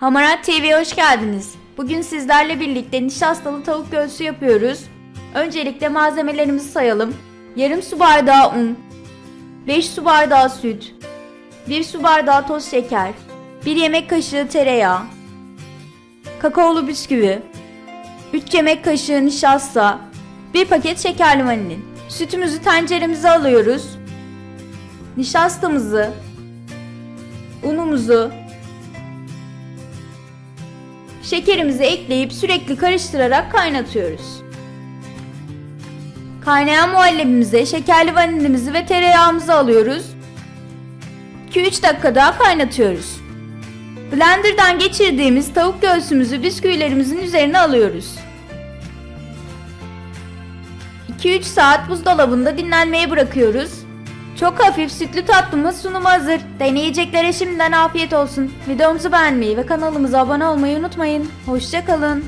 Hamarat TV'ye hoş geldiniz. Bugün sizlerle birlikte nişastalı tavuk göğsü yapıyoruz. Öncelikle malzemelerimizi sayalım. Yarım su bardağı un, 5 su bardağı süt, 1 su bardağı toz şeker, 1 yemek kaşığı tereyağı, kakaolu bisküvi, 3 yemek kaşığı nişasta, 1 paket şekerli vanilin. Sütümüzü tenceremize alıyoruz. Nişastamızı, unumuzu, Şekerimizi ekleyip sürekli karıştırarak kaynatıyoruz. Kaynayan muhallebimize şekerli vanilimizi ve tereyağımızı alıyoruz. 2-3 dakika daha kaynatıyoruz. Blender'dan geçirdiğimiz tavuk göğsümüzü bisküvilerimizin üzerine alıyoruz. 2-3 saat buzdolabında dinlenmeye bırakıyoruz. Çok hafif sütlü tatlımız sunuma hazır. Deneyeceklere şimdiden afiyet olsun. Videomuzu beğenmeyi ve kanalımıza abone olmayı unutmayın. Hoşçakalın.